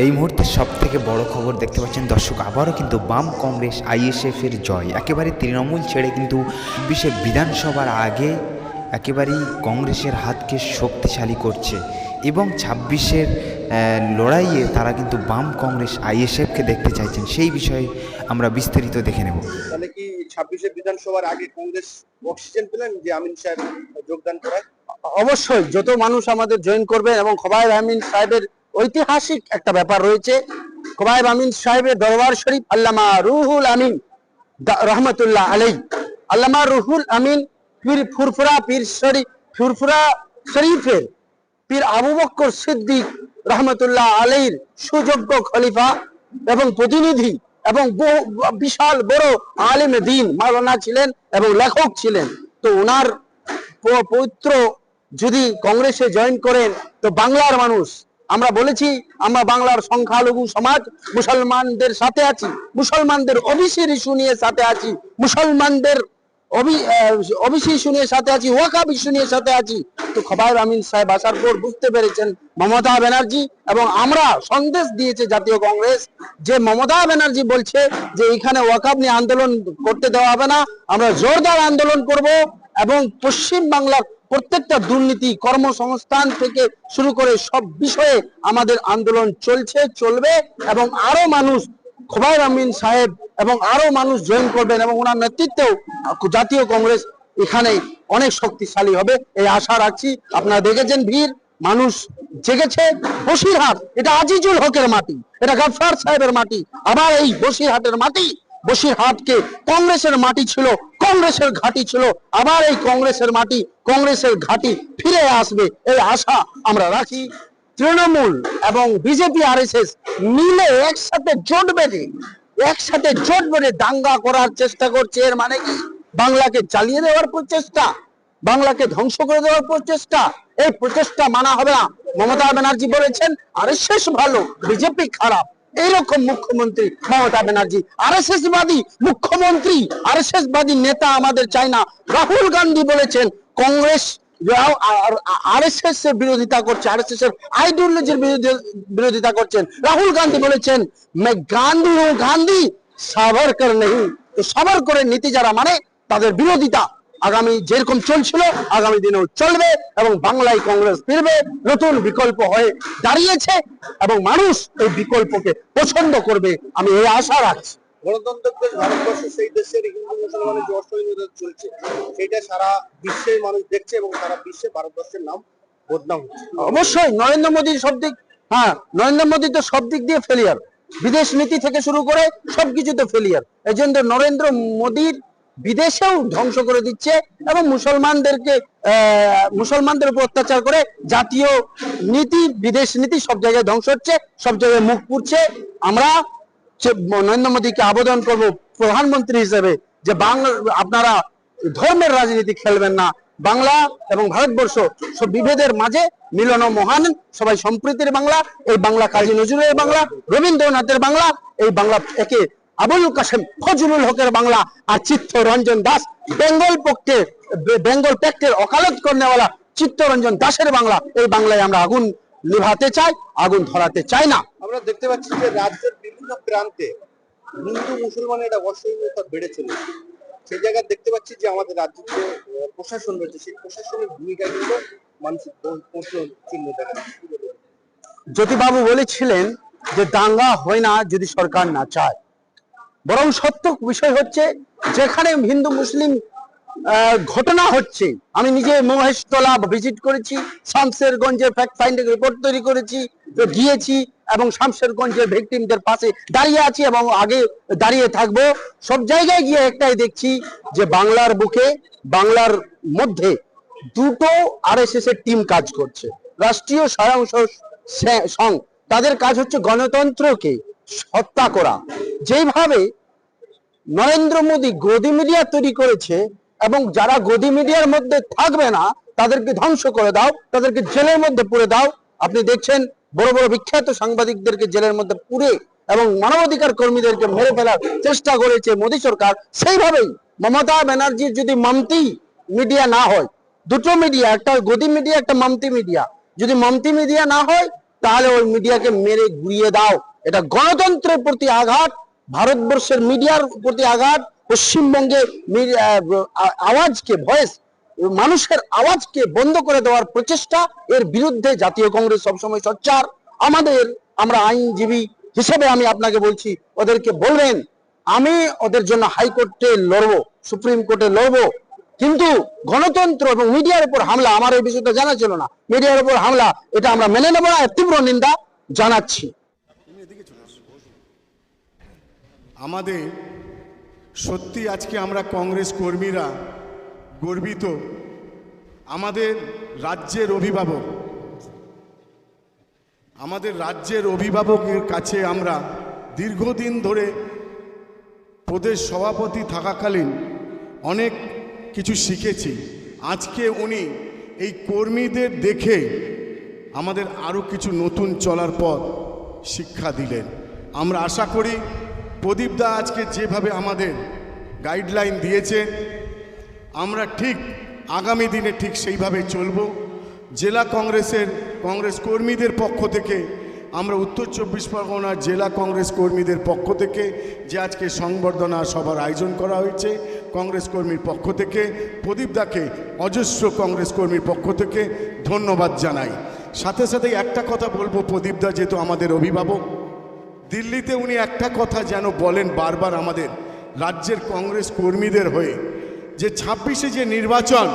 এই মুহূর্তে সব থেকে বড় খবর দেখতে পাচ্ছেন দর্শক আবারও কিন্তু বাম কংগ্রেস আইএসএফের জয়। একেবারে তৃণমূল ছেড়ে কিন্তু বিশে বিধানসভার আগে একেবারেই কংগ্রেসের হাতকে শক্তিশালী করছে এবং ছাব্বিশের লড়াইয়ে তারা কিন্তু বাম কংগ্রেস আইএসএফকে দেখতে চাইছেন। সেই বিষয়ে আমরা বিস্তারিত দেখে নেব। তাহলে কি ছাব্বিশে বিধানসভার আগে কংগ্রেস অক্সিজেন পেলেন? যে আমিন সাহেব যোগদান করায়। অবশ্যই যত মানুষ আমাদের জয়েন করবেন এবং খোবাইব আমিন সাহেবের ঐতিহাসিক একটা ব্যাপার রয়েছে। খোবাইব আমিন সাহেবের দরবার শরীফ, আল্লামা রুহুল আমিন রহমতুল্লাহ আলাই আল্লামা রুহুল আমিন পীর ফুরফুরা পীর শরীফ, ফুরফুরা শরীফের পীর আবু বক্কর সিদ্দিক রহমতুল্লাহ আলীর সুযোগ্য খলিফা এবং প্রতিনিধি এবং বহু- বিশাল বড় আলিম দিন মাওলানা ছিলেন এবং লেখক ছিলেন। তো ওনার পৌত্র যদি কংগ্রেসে জয়েন করেন, তো বাংলার মানুষ আমরা বলেছি, আমরা বাংলার সংখ্যালঘু সমাজ মুসলমানদের সাথে আছি, মুসলমানদের ওবিসির ইস্যু নিয়ে সাথে আছি, মুসলমানদের সাথে আছি নিয়ে সাথে আছি। তো সাহেব আসার পর বুঝতে পেরেছেন মমতা ব্যানার্জি এবং আমরা সন্দেশ দিয়েছে জাতীয় কংগ্রেস যে মমতা ব্যানার্জি বলছে যে এখানে ওয়াকাব নিয়ে আন্দোলন করতে দেওয়া হবে না, আমরা জোরদার আন্দোলন করব এবং পশ্চিম বাংলার প্রত্যেকটা দুর্নীতি কর্মসংস্থান থেকে শুরু করে সব বিষয়ে আমাদের আন্দোলন চলছে, চলবে এবং আরও মানুষ খোবাইর আমিন সাহেব এবং আরও মানুষ জয়েন করবেন এবং ওনার নেতৃত্বেও জাতীয় কংগ্রেস এখানে অনেক শক্তিশালী হবে, এই আশা রাখছি। আপনারা দেখেছেন ভিড়, মানুষ জেগেছে। বসিরহাট, এটা আজিজুল হকের মাটি, এটা গাফার সাহেবের মাটি, আবার এই বসিরহাটের মাটি বসিরহাটকে কংগ্রেসের মাটি ছিল, কংগ্রেসের ঘাঁটি ছিল। আবার এই কংগ্রেসের মাটি, কংগ্রেসের ঘাঁটি ফিরে আসবে এই আশা আমরা রাখি। তৃণমূল এবং বিজেপি আর মিলে একসাথে জোট বেঁধে, একসাথে জোট বেঁধে দাঙ্গা করার চেষ্টা করছে। এর মানে কি? বাংলাকে চালিয়ে দেওয়ার প্রচেষ্টা, বাংলাকে ধ্বংস করে দেওয়ার প্রচেষ্টা। এই প্রচেষ্টা মানা হবে না। মমতা ব্যানার্জি বলেছেন, আরে শেষ ভালো, বিজেপি খারাপ। এইরকম মুখ্যমন্ত্রী মমতা ব্যানার্জি আর এস বাদী মুখ্যমন্ত্রী আর এস বাদী নেতা আমাদের চাই না। রাহুল গান্ধী বলেছেন, কংগ্রেস আর এস এস এর বিরোধিতা করছে এর আইডিওলজির বিরোধিতা করছেন। রাহুল গান্ধী বলেছেন मैं গান্ধী हूँ গান্ধী সাভারকর নেই তো সাভারকরের নীতি যারা মানে তাদের বিরোধিতা। আগামী যেরকম চলছিল আগামী দিনেও চলবে এবং বাংলায় কংগ্রেস ফিরবে। নতুন বিকল্প হয়ে দাঁড়িয়েছে এবং মানুষ এই বিকল্পকে পছন্দ করবে। আমি এই আশা রাখছি। গণতন্ত্র দেশ ভারতবর্ষ সেই দেশের হিন্দু মুসলমানের যে অসহিষ্ণুতা চলছে সেটা সারা বিশ্বের মানুষ দেখছে এবং সারা বিশ্বে ভারতবর্ষের নাম বদনাম হচ্ছে। অবশ্যই নরেন্দ্র মোদী সব দিক হ্যাঁ নরেন্দ্র মোদী তো সব দিক দিয়ে ফেলিয়ার বিদেশ নীতি থেকে শুরু করে সবকিছুতে ফেলিয়ার এই জন্য নরেন্দ্র মোদীর বিদেশেও ধ্বংস করে দিচ্ছে এবং মুসলমানদেরকে মুসলমানদের উপর অত্যাচার করে জাতীয় নীতি, বিদেশ নীতি সব জায়গায় ধ্বংস হচ্ছে, সব জায়গায় মুখ পুড়ছে। আমরা নরেন্দ্র মোদীকে আবেদন করব প্রধানমন্ত্রী হিসেবে যে বাংলা, আপনারা ধর্মের রাজনীতি খেলবেন না। বাংলা এবং ভারতবর্ষ সব বিভেদের মাঝে মিলন মহান, সবাই সম্প্রীতির বাংলা, এই বাংলা কাজী নজরুলের বাংলা, রবীন্দ্রনাথের বাংলা, এই বাংলা একে আবুল কাসেম ফজলুল হকের বাংলা আর চিত্তরঞ্জন দাস বেঙ্গল পক্ষে বেঙ্গল প্যাক্টের অকালত করেওয়ালা চিত্তরঞ্জন দাসের বাংলা। এই বাংলায় আমরা আগুন নিভাতে চাই আগুন ধরাতে চাই না। আমরা দেখতে পাচ্ছি যে রাজ্যের বিভিন্ন প্রান্তে হিন্দু মুসলমানের একটা অসহিষ্ণুতা বেড়ে চলেছে সেই জায়গায় দেখতে পাচ্ছি যে আমাদের রাজ্যের যে প্রশাসন রয়েছে সেই প্রশাসনের ভূমিকা কিন্তু মানুষের প্রশ্ন চিহ্ন দেখা জ্যোতিবাবু বলেছিলেন যে দাঙ্গা হয় না যদি সরকার না চায়। বরং সত্য বিষয় হচ্ছে, যেখানে হিন্দু, মুসলিম ঘটনা হচ্ছে, আমি নিজে মহেশতলা ভিজিট করেছি শামশেরগঞ্জের ফ্যাক্ট ফাইন্ডিং রিপোর্ট তৈরি করেছি, গিয়েছি এবং শামশেরগঞ্জের ভিকটিমদের পাশে দাঁড়িয়ে আছি এবং আগে দাঁড়িয়ে থাকব। সব জায়গায় গিয়ে একটাই দেখছি যে বাংলার বুকে, বাংলার মধ্যে দুটো আরএসএস এর টিম কাজ করছে। রাষ্ট্রীয় স্বয়ং সে- তাদের কাজ হচ্ছে গণতন্ত্রকে হত্যা করা। যেভাবে নরেন্দ্র মোদী গদি মিডিয়া তৈরি করেছে এবং যারা গদি মিডিয়ার মধ্যে থাকবে না, তাদেরকে ধ্বংস করে দাও, তাদেরকে জেলের মধ্যে পুরে দাও। আপনি দেখছেন বড় বড় বিখ্যাত সাংবাদিকদেরকে জেলের মধ্যে পুরে এবং মানবাধিকার কর্মীদেরকে মেরে ফেলার চেষ্টা করেছে মোদী সরকার। সেইভাবেই মমতা ব্যানার্জির যদি মামতি মিডিয়া না হয়, দুটো মিডিয়া একটা গদি মিডিয়া একটা মামতি মিডিয়া যদি মামতি মিডিয়া না হয়, তাহলে ওই মিডিয়াকে মেরে ঘুরিয়ে দাও। এটা গণতন্ত্রের প্রতি আঘাত ভারতবর্ষের মিডিয়ার প্রতি আঘাত, পশ্চিমবঙ্গে আওয়াজকে ভয়েস মানুষের আওয়াজকে বন্ধ করে দেওয়ার প্রচেষ্টা, এর বিরুদ্ধে জাতীয় কংগ্রেস সবসময় সোচ্চার। আমাদের, আমরা আইনজীবী হিসেবে আমি আপনাকে বলছি, ওদেরকে বলবেন, আমি ওদের জন্য হাইকোর্টে লড়বো, সুপ্রিম কোর্টে লড়বো। কিন্তু গণতন্ত্র এবং মিডিয়ার উপর হামলা, আমার এই বিষয়টা জানা ছিল না। মিডিয়ার উপর হামলা, এটা আমরা মেনে নেব না তীব্র নিন্দা জানাচ্ছি। আমাদের সত্যি আজকে আমরা কংগ্রেস কর্মীরা গর্বিত। আমাদের রাজ্যের অভিভাবক, আমাদের রাজ্যের অভিভাবকের কাছে আমরা দীর্ঘদিন ধরে প্রদেশ সভাপতি থাকাকালীন অনেক কিছু শিখেছি। আজকে উনি এই কর্মীদের দেখে আমাদের আরও কিছু নতুন চলার পথ শিক্ষা দিলেন। আমরা আশা করি প্রদীপদা আজকে যেভাবে আমাদের গাইডলাইন দিয়েছে, আমরা ঠিক আগামী দিনে ঠিক সেইভাবে চলব। জেলা কংগ্রেসের কংগ্রেস কর্মীদের পক্ষ থেকে, আমরা উত্তর চব্বিশ পরগনার জেলা কংগ্রেস কর্মীদের পক্ষ থেকে, যে আজকে সংবর্ধনা সভার আয়োজন করা হয়েছে, কংগ্রেস কর্মীর পক্ষ থেকে প্রদীপদাকে অজস্র কংগ্রেস কর্মীর পক্ষ থেকে ধন্যবাদ জানাই। সাথে সাথে একটা কথা বলব প্রদীপদা যেহেতু আমাদের অভিভাবক। দিল্লিতে উনি একটা কথা যেন বলেন বারবার আমাদের রাজ্যের কংগ্রেস কর্মীদের হয়ে, যে ছাব্বিশে যে নির্বাচন,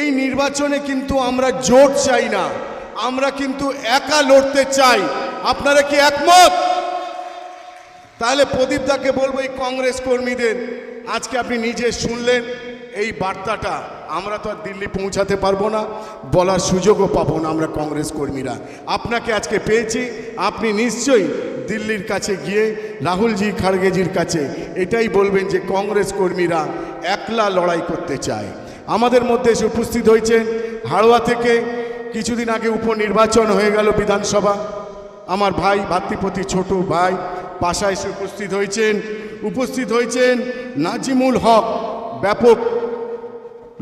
এই নির্বাচনে কিন্তু আমরা জোট চাই না, আমরা কিন্তু একা লড়তে চাই। আপনারা কি একমত? তাহলে প্রদীপদাকে বলব এই কংগ্রেস কর্মীদের, আজকে আপনি নিজে শুনলেন এই বার্তাটা, আমরা তো আর দিল্লি পৌঁছাতে পারব না, বলার সুযোগও পাবো না আমরা কংগ্রেস কর্মীরা। আপনাকে আজকে পেয়েছি, আপনি নিশ্চয়ই দিল্লির কাছে গিয়ে রাহুলজি খাড়গেজির কাছে এটাই বলবেন যে কংগ্রেস কর্মীরা একলা লড়াই করতে চায়। আমাদের মধ্যে এসে উপস্থিত হয়েছেন হাড়োয়া থেকে কিছুদিন আগে উপনির্বাচন হয়ে গেল বিধানসভা। আমার ভাই, ভাতৃপতি, ছোট ভাই পাশা এসে উপস্থিত হয়েছেন। উপস্থিত হয়েছেন নাজিমুল হক, ব্যাপক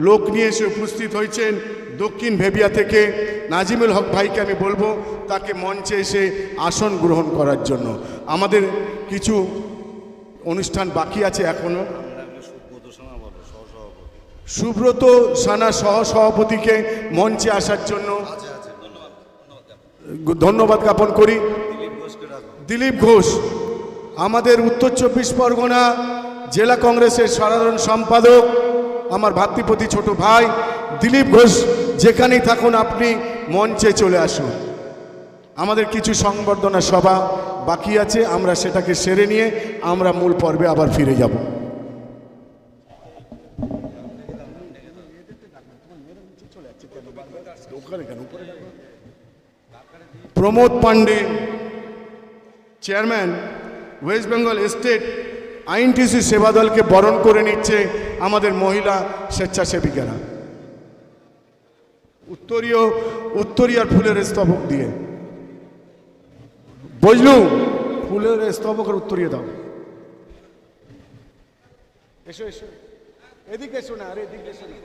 লোক নিয়ে এসে উপস্থিত হয়েছেন। দক্ষিণ ভেবিয়া থেকে নাজিমুল হক ভাইকে আমি বলব, তাকে মঞ্চে এসে আসন গ্রহণ করার জন্য। আমাদের কিছু অনুষ্ঠান বাকি আছে এখনও। সুব্রত সানা সহ সভাপতিকে মঞ্চে আসার জন্য ধন্যবাদ জ্ঞাপন করি। দিলীপ ঘোষ, আমাদের উত্তর চব্বিশ পরগনা জেলা কংগ্রেসের সাধারণ সম্পাদক, আমার ভাতৃপতি ছোট ভাই, দিলীপ ঘোষ যেখানেই থাকুন আপনি মঞ্চে চলে আসুন। আমাদের কিছু সংবর্ধনা সভা বাকি আছে, আমরা সেটাকে সেরে নিয়ে আমরা মূল পর্বে আবার ফিরে যাব। Pramod Pandey chairman, West Bengal state আইনটিসি সেবা দলকে বরণ করে নিচ্ছে আমাদের মহিলা স্বেচ্ছাসেবিকারা। উত্তরীয় উত্তরীয়ার ফুলের স্তবক দিয়ে। বুঝলু ফুলের স্তবক আর উত্তরীয় দাও। এসো এসো। এদিকে এসো না আরে এদিকে এসো না।